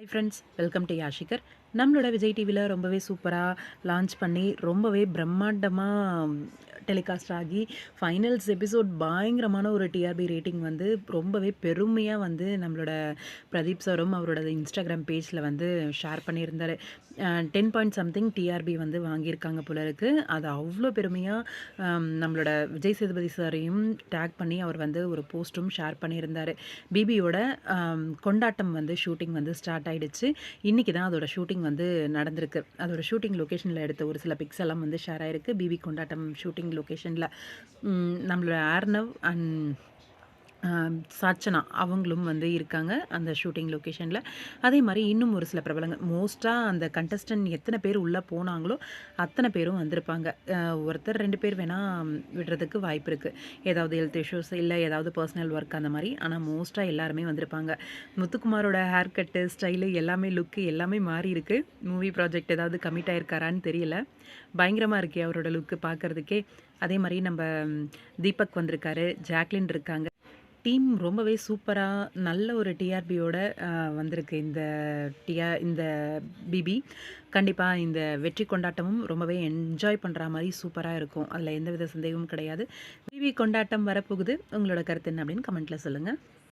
Hi friends welcome to Yashikar நம்மளோட விஜய் டிவியில் ரொம்பவே சூப்பராக லான்ச் பண்ணி ரொம்பவே பிரம்மாண்டமாக டெலிகாஸ்ட் ஆகி ஃபைனல்ஸ் எபிசோட் பயங்கரமான ஒரு டிஆர்பி ரேட்டிங் வந்து ரொம்பவே பெருமையாக வந்து நம்மளோட பிரதீப் சாரும் அவரோட இன்ஸ்டாகிராம் பேஜில் வந்து ஷேர் பண்ணியிருந்தார். டென் பாயிண்ட் சம்திங் டிஆர்பி வந்து வாங்கியிருக்காங்க போல இருக்குது அது அவ்வளோ பெருமையாக நம்மளோட விஜய் சேதுபதி சாரையும் டேக் பண்ணி அவர் வந்து ஒரு போஸ்ட்டும் ஷேர் பண்ணியிருந்தார். பிபியோட கொண்டாட்டம் வந்து ஷூட்டிங் வந்து ஸ்டார்ட் ஆகிடுச்சு இன்றைக்கி தான் அதோட ஷூட்டிங் வந்து நடந்திருக்கு. அதோட ஷூட்டிங் லொக்கேஷனில் எடுத்த ஒரு சில பிக்ஸ் எல்லாம் வந்து ஷேர் ஆகிருக்கு பிபி கொண்டாட்டம் ஷூட்டிங் லொக்கேஷனில் நம்மளோட ஆர்னவ் அண்ட் சாச்சனா அவங்களும் வந்து இருக்காங்க அந்த ஷூட்டிங் லொக்கேஷனில் அதே மாதிரி இன்னும் ஒரு சில பிரபலங்கள் மோஸ்ட்டாக அந்த கண்டஸ்டன்ட் எத்தனை பேர் உள்ளே போனாங்களோ அத்தனை பேரும் வந்திருப்பாங்க. ஒருத்தர் ரெண்டு பேர் வேணால் விடுறதுக்கு வாய்ப்பு இருக்குது ஏதாவது ஹெல்த் இஷ்யூஸ் இல்லை ஏதாவது பர்சனல் ஒர்க் அந்த மாதிரி. ஆனால் மோஸ்ட்டாக எல்லாருமே வந்திருப்பாங்க. முத்துக்குமாரோட ஹேர் கட்டு ஸ்டைலு எல்லாமே லுக்கு எல்லாமே மாறி இருக்குது மூவி ப்ராஜெக்ட் ஏதாவது கமிட் ஆயிருக்காரான்னு தெரியல. பயங்கரமாக இருக்கே அவரோட லுக்கு பார்க்குறதுக்கே அதே மாதிரி நம்ம தீபக் வந்திருக்காரு ஜாக்லின் இருக்காங்க. டீம் ரொம்பவே சூப்பராக நல்ல ஒரு டிஆர்பியோட வந்திருக்கு. இந்த டிஆர் இந்த பிபி கண்டிப்பாக இந்த வெற்றி கொண்டாட்டமும் ரொம்பவே என்ஜாய் பண்ணுற மாதிரி சூப்பராக இருக்கும். அதில் எந்தவித சந்தேகமும் கிடையாது. பிபி கொண்டாட்டம் வரப்போகுது. உங்களோட கருத்து என்ன அப்படின்னு கமெண்ட்டில் சொல்லுங்கள்